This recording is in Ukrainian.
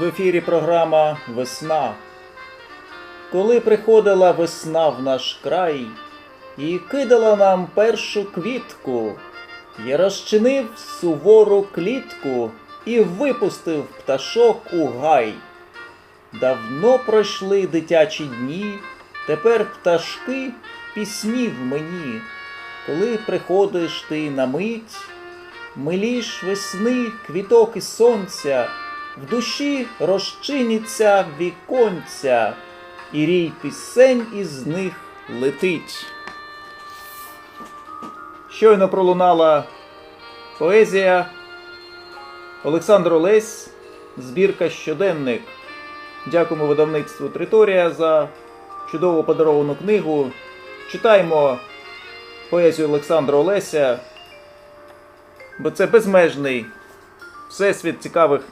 В ефірі програма Весна. Коли приходила весна в наш край і кидала нам першу квітку, я розчинив сувору клітку і випустив пташок у гай. Давно пройшли дитячі дні, тепер пташки пісні мені. Коли приходиш ти на мить, миліш весни, квіток і сонця, в душі розчиніться віконця, і рій пісень із них летить. Щойно пролунала поезія Олександр Олесь, збірка щоденник. Дякуємо видавництву Триторія за чудово подаровану книгу. Читаймо поезію Олександра Олеся, бо це безмежний всесвіт цікавих